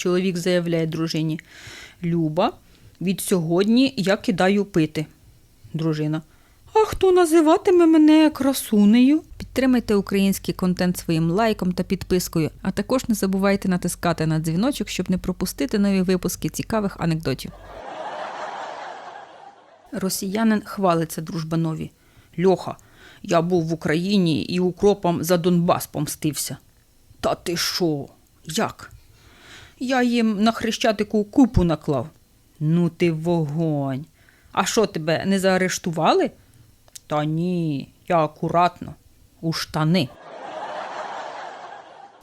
Чоловік заявляє дружині: Люба, від сьогодні я кидаю пити. Дружина. А хто називатиме мене красунею? Підтримайте український контент своїм лайком та підпискою, а також не забувайте натискати на дзвіночок, щоб не пропустити нові випуски цікавих анекдотів. Росіянин хвалиться дружбанові. Льоха, я був в Україні і укропом за Донбас помстився. Та ти що? Як? Я їм на хрещатику купу наклав. Ну ти вогонь. А що тебе не заарештували? Та ні, я акуратно, у штани.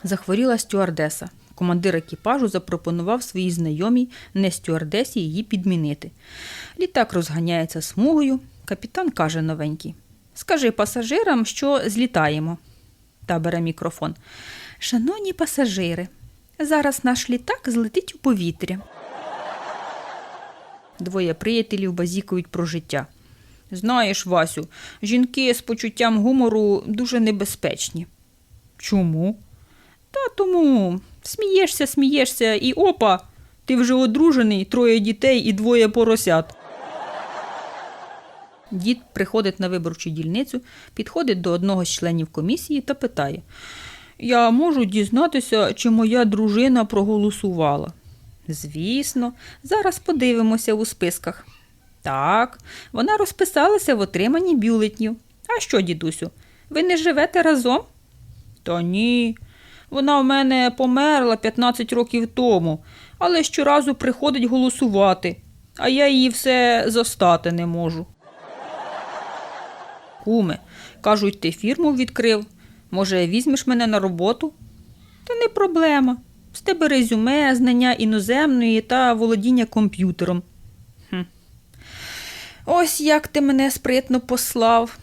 Захворіла стюардеса. Командир екіпажу запропонував своїй знайомій не стюардесі її підмінити. Літак розганяється смугою. Капітан каже новенький: Скажи пасажирам, що злітаємо. Та бере мікрофон. Шановні пасажири, зараз наш літак злетить у повітря. Двоє приятелів базікують про життя. Знаєш, Васю, жінки з почуттям гумору дуже небезпечні. Чому? Та тому смієшся, смієшся, і опа, ти вже одружений, троє дітей і двоє поросят. Дід приходить на виборчу дільницю, підходить до одного з членів комісії та питає: Я можу дізнатися, чи моя дружина проголосувала. Звісно, зараз подивимося у списках. Так, вона розписалася в отриманні бюлетнів. А що, дідусю, ви не живете разом? Та ні. Вона в мене померла 15 років тому, але щоразу приходить голосувати, а я її все зостати не можу. Куме, кажуть, ти фірму відкрив. Може, візьмеш мене на роботу? Та не проблема. З тебе резюме, знання іноземної та володіння комп'ютером. Хм. Ось як ти мене спритно послав.